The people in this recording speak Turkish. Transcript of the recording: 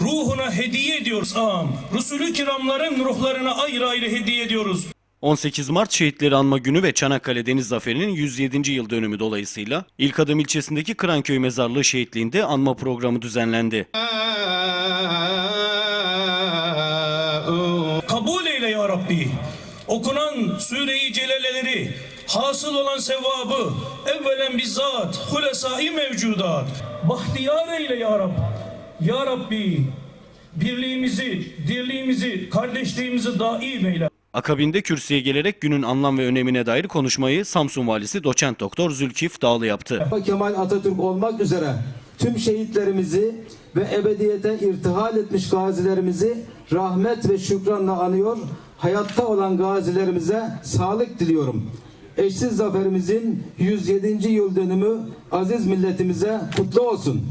ruhuna hediye ediyoruz ağam. Resulü kiramların ruhlarına ayrı ayrı hediye ediyoruz. 18 Mart Şehitleri Anma Günü ve Çanakkale Deniz Zaferi'nin 107. yıl dönümü dolayısıyla İlk Adım ilçesindeki Kıranköy Mezarlığı Şehitliği'nde anma programı düzenlendi. Kabul eyle ya Rabbi. Okunan Sure-i Celaleleri, hasıl olan sevabı, evvelen bizzat, hulesai mevcudat, bahtiyar eyle ya Rabbi. Ya Rabbi, birliğimizi, dirliğimizi, kardeşliğimizi daim eyle. Akabinde kürsüye gelerek günün anlam ve önemine dair konuşmayı Samsun Valisi Doçent Doktor Zülkif Dağlı yaptı. Kemal Atatürk olmak üzere tüm şehitlerimizi ve ebediyete irtihal etmiş gazilerimizi rahmet ve şükranla anıyor. Hayatta olan gazilerimize sağlık diliyorum. Eşsiz zaferimizin 107. yıl dönümü aziz milletimize kutlu olsun.